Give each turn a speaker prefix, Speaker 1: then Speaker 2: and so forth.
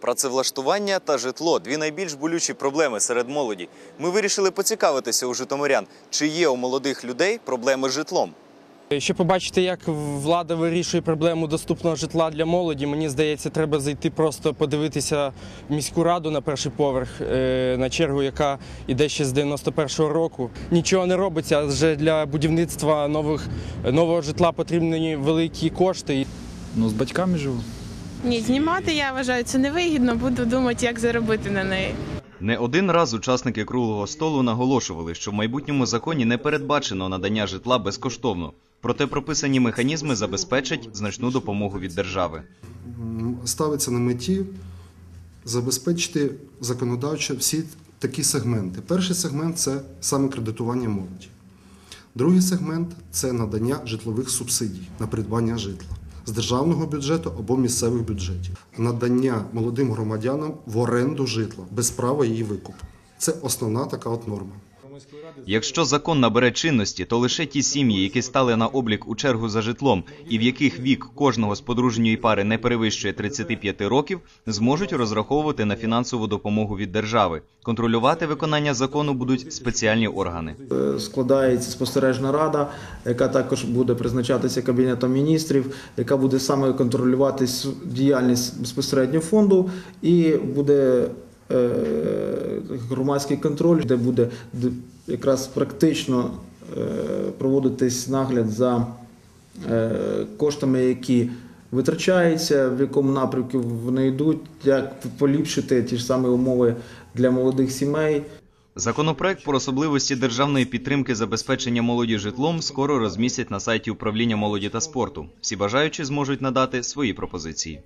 Speaker 1: Працевлаштування та житло дві найбільш болючі проблеми серед молоді. Ми вирішили поцікавитися у житомирян, чи є у молодих людей проблеми з житлом.
Speaker 2: Щоб побачити, як влада вирішує проблему доступного житла для молоді, мені здається, треба зайти просто подивитися в міську раду на перший поверх е, на чергу, яка йде ще з 91-го року. Нічого не робиться, адже для будівництва нових нового житла потрібні великі кошти.
Speaker 3: Ну, з батьками живу.
Speaker 4: Ні, знімати я вважаю це невигідно, буду думати, як заробити на неї.
Speaker 1: Не один раз учасники круглого столу наголошували, що в майбутньому законі не передбачено надання житла безкоштовно. Проте прописані механізми забезпечать значну допомогу від держави.
Speaker 5: Ставиться на меті забезпечити законодавчо всі такі сегменти. Перший сегмент це саме кредитування молоді. Другий сегмент це надання житлових субсидій на придбання житла з державного бюджету або місцевих бюджетів. Надання молодим громадянам в оренду житла без права її викупу. Це основна така от норма.
Speaker 1: Якщо закон набере чинності, то лише ті сім'ї, які стали на облік у чергу за житлом і в яких вік кожного з подружньої пари не перевищує 35 років, зможуть розраховувати на фінансову допомогу від держави. Контролювати виконання закону будуть спеціальні органи.
Speaker 6: Е, складається спостережна рада, яка також буде призначатися кабінетом міністрів, яка буде саме контролювати діяльність безпосередньо фонду, і буде громадський контроль, де буде якраз практично е, проводитись нагляд за е, коштами, які витрачаються, в якому напрямку вони йдуть, як поліпшити ті ж самі умови для молодих сімей.
Speaker 1: Законопроект про особливості державної підтримки забезпечення молоді житлом скоро розмістять на сайті управління молоді та спорту. Всі бажаючі зможуть надати свої пропозиції.